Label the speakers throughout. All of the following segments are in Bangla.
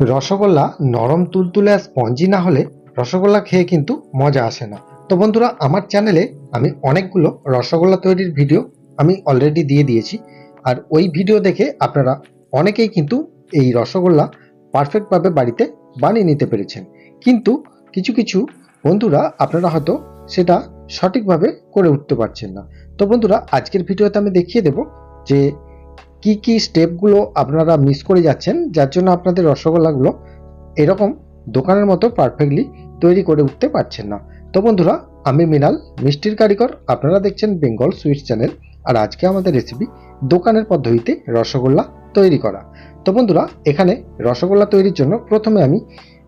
Speaker 1: রসগোল্লা নরম তুলতুলে আর স্পঞ্জি না হলে রসগোল্লা খেয়ে কিন্তু মজা আসে না। তো বন্ধুরা, আমার চ্যানেলে আমি অনেকগুলো রসগোল্লা তৈরির ভিডিও আমি অলরেডি দিয়ে দিয়েছি। আর ওই ভিডিও দেখে আপনারা অনেকেই কিন্তু এই রসগোল্লা পারফেক্টভাবে বাড়িতে বানিয়ে নিতে পেরেছেন। কিন্তু কিছু কিছু বন্ধুরা আপনারা হয়তো সেটা সঠিকভাবে করে উঠতে পারছেন না। তো বন্ধুরা, আজকের ভিডিওতে আমি দেখিয়ে দেব যে কি কি স্টেপগুলো আপনারা মিস করে যাচ্ছেন, যার জন্য আপনাদের রসগোল্লাগুলো এরকম দোকানের মতো পারফেক্টলি তৈরি করে উঠতে পারছেন না। তো বন্ধুরা, আমি মিনাল মিষ্টির কারিগর। আপনারা দেখছেন বেঙ্গল সুইটস চ্যানেল। আর আজকে আমাদের রেসিপি দোকানের পদ্ধতিতে রসগোল্লা তৈরি করা। তো বন্ধুরা, এখানে রসগোল্লা তৈরির জন্য প্রথমে আমি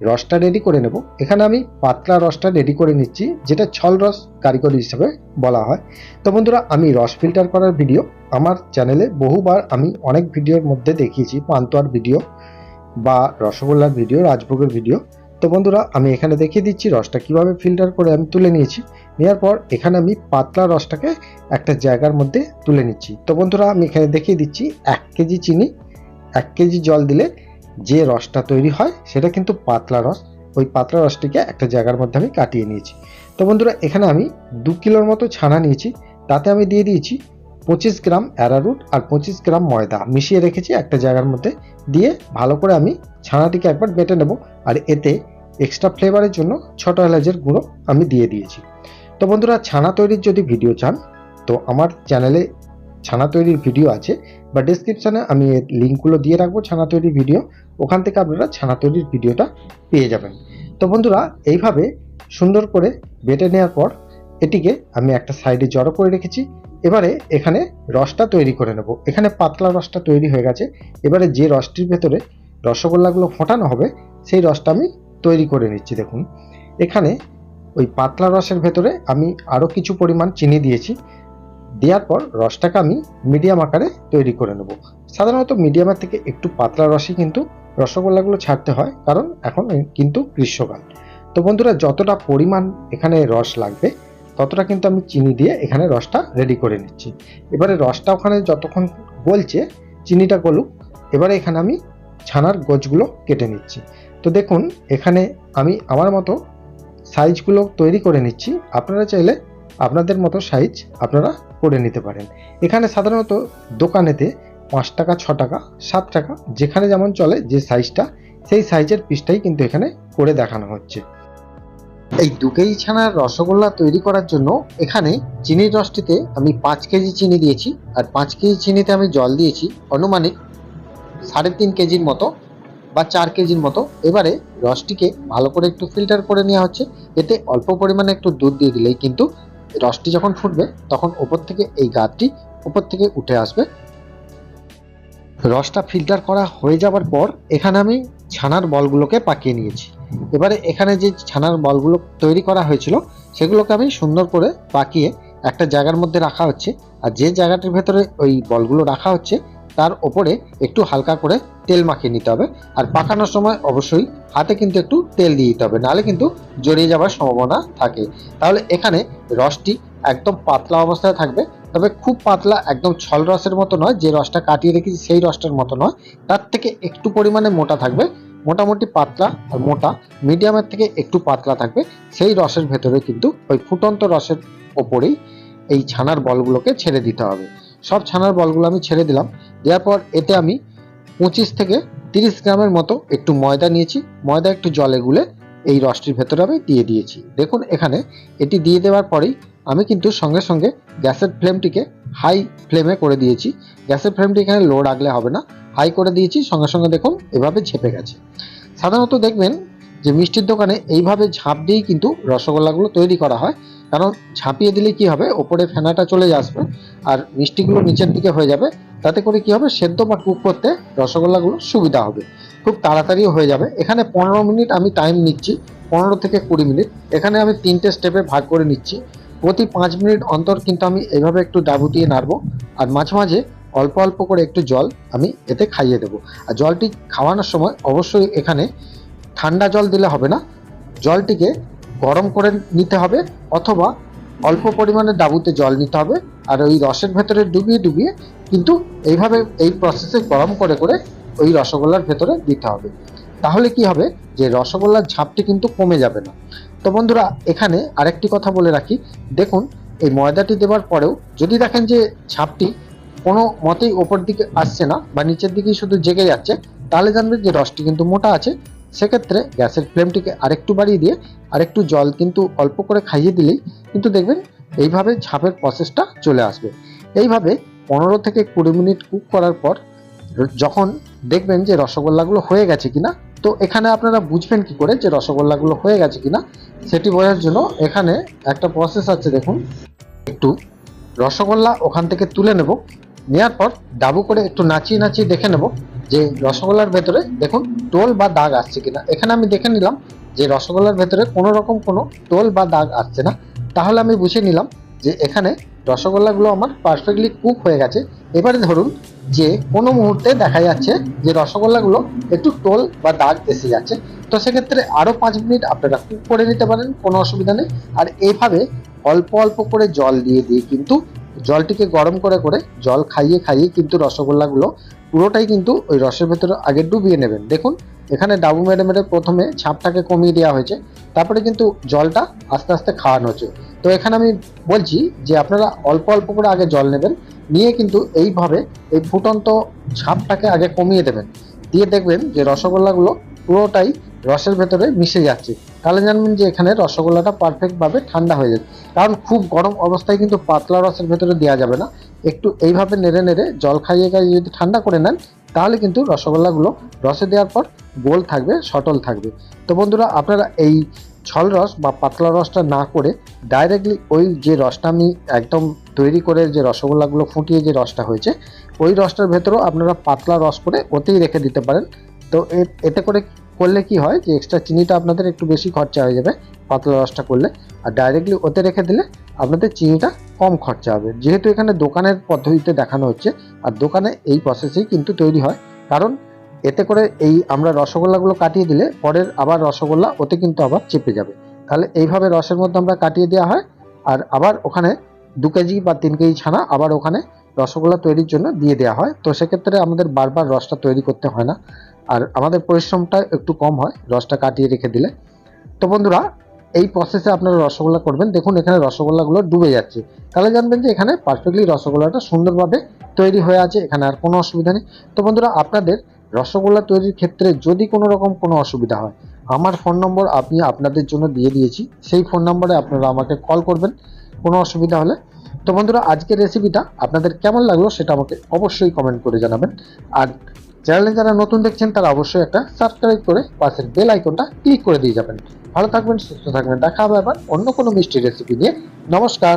Speaker 1: রসটা রেডি করে নেব। এখানে আমি পাতলা রসটা রেডি করে নিচ্ছি, যেটা ছল রস কারিগরি হিসেবে বলা হয়। তো বন্ধুরা, আমি রস ফিল্টার করার ভিডিও আমার চ্যানেলে বহুবার আমি অনেক ভিডিওর মধ্যে দেখিয়েছি, পান্তুয়ার ভিডিও বা রসগোল্লার ভিডিও রাজভোগের ভিডিও তো বন্ধুরা, আমি এখানে দেখিয়ে দিচ্ছি রসটা কীভাবে ফিল্টার করে আমি তুলে নিয়েছি। নেওয়ার পর এখানে আমি পাতলা রসটাকে একটা জায়গার মধ্যে তুলে নিচ্ছি। তো বন্ধুরা, আমি এখানে দেখিয়ে দিচ্ছি এক কেজি চিনি, এক কেজি জল দিলে যে রসটা তৈরি হয়, সেটা কিন্তু পাতলা রস। ওই পাতলা রসটিকে একটা জায়গার মধ্যে আমি কাটিয়ে নিয়েছি। তো বন্ধুরা, এখানে আমি দু কিলোর মতো ছানা নিয়েছি। তাতে আমি দিয়ে দিয়েছি পঁচিশ গ্রাম অ্যারারুট আর পঁচিশ গ্রাম ময়দা। মিশিয়ে রেখেছি একটা জায়গার মধ্যে। দিয়ে ভালো করে আমি ছানাটিকে একবার বেটে নেব। আর এতে এক্সট্রা ফ্লেভারের জন্য ছোটো এলাচের গুঁড়ো আমি দিয়ে দিয়েছি। তো বন্ধুরা, ছানা তৈরির যদি ভিডিও চান, তো আমার চ্যানেলে ছানা তৈরির ভিডিও আছে বা ডিসক্রিপশানে আমি লিঙ্কগুলো দিয়ে রাখব ছানা তৈরির ভিডিও ওখান থেকে আপনারা ছানা তৈরির ভিডিওটা পেয়ে যাবেন। তো বন্ধুরা, এইভাবে সুন্দর করে বেটে নেওয়ার পর এটিকে আমি একটা সাইডে জড়ো করে রেখেছি। এবারে এখানে রসটা তৈরি করে নেব। এখানে পাতলা রসটা তৈরি হয়ে গেছে। এবারে যে রসটির ভেতরে রসগোল্লাগুলো ফোটানো হবে, সেই রসটা আমি তৈরি করে নিচ্ছি, দেখুন। এখানে ওই পাতলা রসের ভেতরে আমি আরও কিছু পরিমাণ চিনি দিয়েছি। দেওয়ার পর রসটাকে আমি মিডিয়াম আকারে তৈরি করে নেব। সাধারণত মিডিয়ামের থেকে একটু পাতলা রসই কিন্তু রসগোল্লাগুলো ছাড়তে হয়, কারণ এখন কিন্তু গ্রীষ্মকাল। তো বন্ধুরা, যতটা পরিমাণ এখানে রস লাগবে, ততটা কিন্তু আমি চিনি দিয়ে এখানে রসটা রেডি করে নিচ্ছি। এবারে রসটা ওখানে যতক্ষণ গলছে, চিনিটা গলুক, এবারে এখানে আমি ছানার গোছগুলো কেটে নিচ্ছি। তো দেখুন, এখানে আমি আমার মতো সাইজগুলো তৈরি করে নিচ্ছি। আপনারা চাইলে আপনাদের মতো সাইজ আপনারা করে নিতে পারেন। এখানে সাধারণত দোকানেতে পাঁচ টাকা, ছ টাকা, সাত টাকা, যেখানে যেমন চলে যে সাইজটা সেই সাইজের পিসটাই কিন্তু এখানে করে দেখানো হচ্ছে। এই দু কেজি ছানার রসগোল্লা তৈরি করার জন্য এখানে চিনির রসটিতে আমি পাঁচ কেজি চিনি দিয়েছি আর পাঁচ কেজি চিনিতে আমি জল দিয়েছি অনুমানিক সাড়ে তিন কেজির মতো বা চার কেজির মতো। এবারে রসটিকে ভালো করে একটু ফিল্টার করে নেওয়া হচ্ছে। এতে অল্প পরিমাণে একটু দুধ দিয়ে দিলেই কিন্তু রসটি যখন ফুটবে, তখন ওপর থেকে এই গাছটি ওপর থেকে উঠে আসবে। রসটা ফিল্টার করা হয়ে যাওয়ার পর, এখানে আমি ছানার বলগুলোকে পাকিয়ে নিয়েছি। এবারে এখানে যে ছানার বলগুলো তৈরি করা হয়েছিল, সেগুলোকে আমি সুন্দর করে পাকিয়ে একটা জায়গার মধ্যে রাখা হচ্ছে। আর যে জায়গাটির ভেতরে ওই বলগুলো রাখা হচ্ছে তার ওপরে একটু হালকা করে তেল মাখিয়ে নিতে হবে। আর পাকানোর সময় অবশ্যই হাতে কিন্তু একটু তেল দিয়ে দিতে হবে, নাহলে কিন্তু জড়িয়ে যাওয়ার সম্ভাবনা থাকে। তাহলে এখানে রসটি একদম পাতলা অবস্থায় থাকবে, তবে খুব পাতলা একদম ছল রসের মতো নয়, যে রসটা কাটিয়ে রেখেছি সেই রসটার মতো নয়। তার থেকে একটু পরিমাণে মোটা থাকবে, মোটামুটি পাতলা আর মোটা, মিডিয়ামের থেকে একটু পাতলা থাকবে। সেই রসের ভেতরে কিন্তু ওই ফুটন্ত রসের ওপরেই এই ছানার বলগুলোকে ছেড়ে দিতে হবে। সব ছানার বলগুলো আমি ছেড়ে দিলাম। দেওয়ার পর এতে আমি পঁচিশ থেকে তিরিশ গ্রামের মতো একটু ময়দা নিয়েছি। ময়দা একটু জলে গুলে এই রসটির ভেতরে আমি দিয়ে দিয়েছি। দেখুন এখানে এটি দিয়ে দেওয়ার পরেই আমি কিন্তু সঙ্গে সঙ্গে গ্যাসের ফ্লেমটিকে হাই ফ্লেমে করে দিয়েছি। গ্যাসের ফ্লেমটি এখানে লো রাখলে হবে না। হাই করে দিয়েছি, সঙ্গে সঙ্গে দেখুন এভাবে ঝেপে গেছে। সাধারণত দেখবেন যে মিষ্টির দোকানে এইভাবে ঝাঁপ দিয়েই কিন্তু রসগোল্লাগুলো তৈরি করা হয়। কারণ ঝাঁপিয়ে দিলে কি হবে? ওপরে ফেনাটা চলে আসবে আর মিষ্টিগুলো নিচের দিকে হয়ে যাবে। তাতে করে কি হবে? সেদ্ধ বা কুক করতে রসগোল্লাগুলো সুবিধা হবে। খুব তাড়াতাড়িও হয়ে যাবে। এখানে পনেরো মিনিট আমি টাইম নিচ্ছি। পনেরো থেকে কুড়ি মিনিট। এখানে আমি তিনটে স্টেপে ভাগ করে নিচ্ছি। প্রতি পাঁচ মিনিট অন্তর কিন্তু আমি এইভাবে একটু ডাবু দিয়ে নাড়বো আর মাঝে মাঝে অল্প অল্প করে একটু জল আমি এতে খাইয়ে দেবো। আর জলটি খাওয়ানোর সময় অবশ্যই এখানে ঠান্ডা জল দিলে হবে না। জলটিকে গরম করে নিতে হবে অথবা অল্প পরিমাণে ডাবুতে জল নিতে হবে আর ওই রসের ভেতরে ডুবিয়ে ডুবিয়ে কিন্তু এইভাবে এই প্রসেসে গরম করে করে ওই রসগোল্লার ভেতরে দিতে হবে। তাহলে কি হবে? যে রসগোল্লার ঝাপটি কিন্তু কমে যাবে না। তো বন্ধুরা, এখানে আরেকটি কথা বলে রাখি। দেখুন, এই ময়দাটি দেওয়ার পরেও যদি দেখেন যে ঝাঁপটি কোনো মতেই ওপর দিকে আসছে না বা নিচের দিকেই শুধু জেগে যাচ্ছে, তাহলে জানবেন যে রসটি কিন্তু মোটা আছে। সেক্ষেত্রে গ্যাসের ফ্লেমটিকে আরেকটু বাড়িয়ে দিয়ে আরেকটু জল কিন্তু অল্প করে খাইয়ে দিলেই কিন্তু দেখবেন এইভাবে ঝাপের প্রসেসটা চলে আসবে। এইভাবে পনেরো থেকে কুড়ি মিনিট কুক করার পর যখন দেখবেন যে রসগোল্লাগুলো হয়ে গেছে কিনা, তো এখানে আপনারা বুঝবেন কি করে যে রসগোল্লাগুলো হয়ে গেছে কিনা, সেটি বোঝার জন্য এখানে একটা প্রসেস আছে দেখুন। একটু রসগোল্লা ওখান থেকে তুলে নেব নেওয়ার পর ডাবু করে একটু নাচিয়ে নাচিয়ে দেখে নেব। যে রসগোল্লার ভেতরে দেখুন টোল বা দাগ আসছে কিনা। এখানে আমি দেখে নিলাম যে রসগোল্লার ভেতরে কোনো রকম কোনো টোল বা দাগ আসছে না। তাহলে আমি বুঝে নিলাম যে এখানে রসগোল্লাগুলো আমার পারফেক্টলি কুক হয়ে গেছে। এবারে ধরুন যে কোনো মুহূর্তে দেখা যাচ্ছে যে রসগোল্লাগুলো একটু টোল বা দাগ এসে যাচ্ছে। তো সেক্ষেত্রে আরও পাঁচ মিনিট আপনারা কুক করে নিতে পারেন, কোনো অসুবিধা নেই। আর এইভাবে অল্প অল্প করে জল দিয়ে দিয়ে কিন্তু জলটিকে গরম করে করে জল খাইয়ে খাইয়ে কিন্তু রসগোল্লাগুলো পুরোটাই কিন্তু ওই রসের ভেতরে আগে ডুবিয়ে নেবেন। দেখুন, এখানে ডাবু মেরে মেরে প্রথমে ছাপটাকে কমিয়ে দেওয়া হয়েছে, তারপরে কিন্তু জলটা আস্তে আস্তে খাওয়ানো হচ্ছে। তো এখানে আমি বলছি যে আপনারা অল্প অল্প করে আগে জল নেবেন, নিয়ে কিন্তু এইভাবে এই ফুটন্ত ছাপটাকে আগে কমিয়ে দেবেন। দিয়ে দেখবেন যে রসগোল্লাগুলো পুরোটাই রসের ভেতরে মিশে যাচ্ছে। তাহলে জানবেন যে এখানে রসগোল্লাটা পারফেক্টভাবে ঠান্ডা হয়ে যাবে কারণ খুব গরম অবস্থায় কিন্তু পাতলা রসের ভেতরে দেওয়া যাবে না। একটু এইভাবে নেড়ে নেড়ে জল খাইয়ে খাইয়ে যদি ঠান্ডা করে নেন, তাহলে কিন্তু রসগোল্লাগুলো রসে দেওয়ার পর গোল থাকবে, সটল থাকবে। তো বন্ধুরা, আপনারা এই ছল রস বা পাতলা রসটা না করে ডাইরেক্টলি ওই যে রসটা আমি একদম তৈরি করে যে রসগোল্লাগুলো ফুটিয়ে যে রসটা হয়েছে, ওই রসটার ভেতরেও আপনারা পাতলা রস করে ওতেই রেখে দিতে পারেন। তো এতে করে করলে কি হয় যে এক্সট্রা চিনিটা আপনাদের একটু বেশি খরচা হয়ে যাবে, পাতলা রসটা করলে। আর ডাইরেক্টলি ওতে রেখে দিলে আপনাদের চিনিটা কম খরচা হবে। যেহেতু এখানে দোকানের পদ্ধতিতে দেখানো হচ্ছে, আর দোকানে এই প্রসেসেই কিন্তু তৈরি হয়। কারণ এতে করে এই আমরা রসগোল্লাগুলো কাটিয়ে দিলে পরের আবার রসগোল্লা ওতে কিন্তু আবার চেপে যাবে। তাহলে এইভাবে রসের মধ্যে আমরা কাটিয়ে দেওয়া হয়, আর আবার ওখানে দু কেজি বা তিন কেজি ছানা আবার ওখানে রসগোল্লা তৈরির জন্য দিয়ে দেওয়া হয়। তো সেক্ষেত্রে আমাদের বারবার রসটা তৈরি করতে হয় না। আর আমাদের পরিশ্রমটা একটু কম হয়, রসটা কাটিয়ে রেখে দিলে। তো বন্ধুরা, এই প্রসেসে আপনারা রসগোল্লা করবেন। দেখুন, এখানে রসগোল্লাগুলো ডুবে যাচ্ছে। তাহলে জানবেন যে এখানে পারফেক্টলি রসগোল্লাটা সুন্দরভাবে তৈরি হয়ে আছে, এখানে আর কোনো অসুবিধা নেই। তো বন্ধুরা, আপনাদের রসগোল্লা তৈরির ক্ষেত্রে যদি কোনো রকম কোনো অসুবিধা হয়, আমার ফোন নম্বর আমি আপনাদের জন্য দিয়ে দিয়েছি। সেই ফোন নম্বরে আপনারা আমাকে কল করবেন, কোনো অসুবিধা হলে। তো বন্ধুরা, আজকের রেসিপিটা আপনাদের কেমন লাগল সেটা আমাকে অবশ্যই কমেন্ট করে জানাবেন। আর চ্যানেলে যারা নতুন দেখছেন, তারা অবশ্যই একটা সাবস্ক্রাইব করে পাশের বেল আইকনটা ক্লিক করে দিয়ে যাবেন। ভালো থাকবেন, সুস্থ থাকবেন। দেখা হবে আবার অন্য কোনো মিষ্টি রেসিপি নিয়ে। নমস্কার।